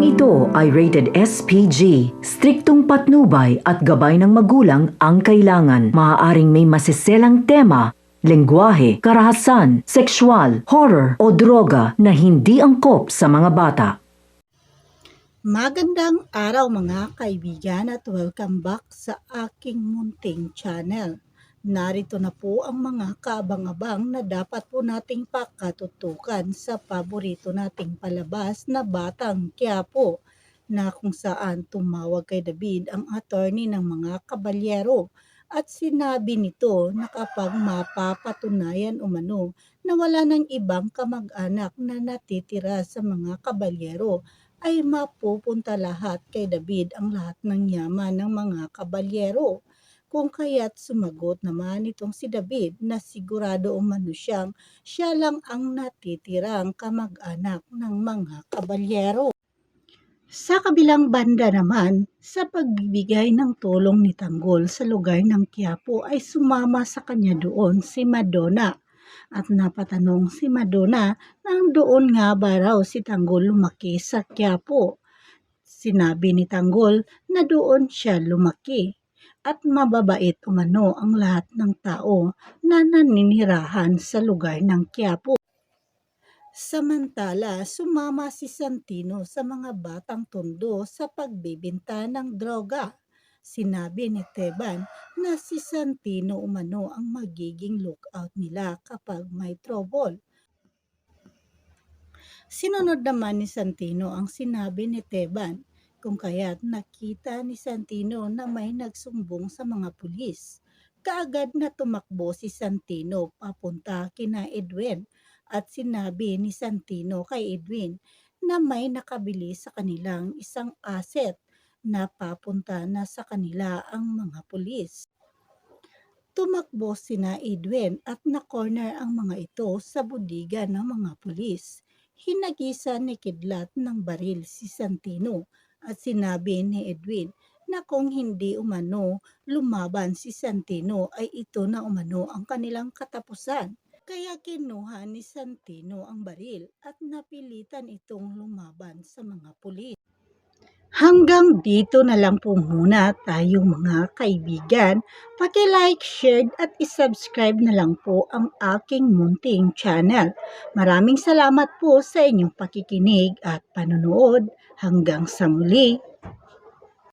Programang ito ay rated SPG. Striktong patnubay at gabay ng magulang ang kailangan. Maaaring may masiselang tema, lengguwahe, karahasan, sexual, horror o droga na hindi angkop sa mga bata. Magandang araw mga kaibigan at welcome back sa aking munting channel. Narito na po ang mga kaabang-abang na dapat po nating pakatutukan sa paborito nating palabas na Batang Quiapo na kung saan tumawag kay David ang attorney ng mga kabalyero at sinabi nito na kapag mapapatunayan umano na wala ng ibang kamag-anak na natitira sa mga kabalyero ay mapupunta lahat kay David ang lahat ng yaman ng mga kabalyero. Kung kaya't sumagot naman itong si David na sigurado umano siyang siya lang ang natitirang kamag-anak ng mga kabalyero. Sa kabilang banda naman, sa pagbibigay ng tulong ni Tanggol sa lugar ng Quiapo ay sumama sa kanya doon si Madonna. At napatanong si Madonna nang doon nga ba raw si Tanggol lumaki sa Quiapo. Sinabi ni Tanggol na doon siya lumaki at mababait umano ang lahat ng tao na naninirahan sa lugar ng Quiapo. Samantala, sumama si Santino sa mga batang tondo sa pagbibinta ng droga. Sinabi ni Teban na si Santino umano ang magiging lookout nila kapag may trouble. Sinunod naman ni Santino ang sinabi ni Teban kung kaya't nakita ni Santino na may nagsumbong sa mga pulis. Kaagad na tumakbo si Santino papunta kina Edwin at sinabi ni Santino kay Edwin na may nakabili sa kanilang isang asset na papunta na sa kanila ang mga pulis. Tumakbo sina Edwin at na-corner ang mga ito sa budiga ng mga pulis. Hinagisa ni Kidlat ng baril si Santino at sinabi ni Edwin na kung hindi umano lumaban si Santino ay ito na umano ang kanilang katapusan. Kaya kinuha ni Santino ang baril at napilitan itong lumaban sa mga pulis. Hanggang dito na lang po muna tayong mga kaibigan. Paki-like, share at isubscribe na lang po ang aking munting channel. Maraming salamat po sa inyong pakikinig at panonood. Hanggang sa muli.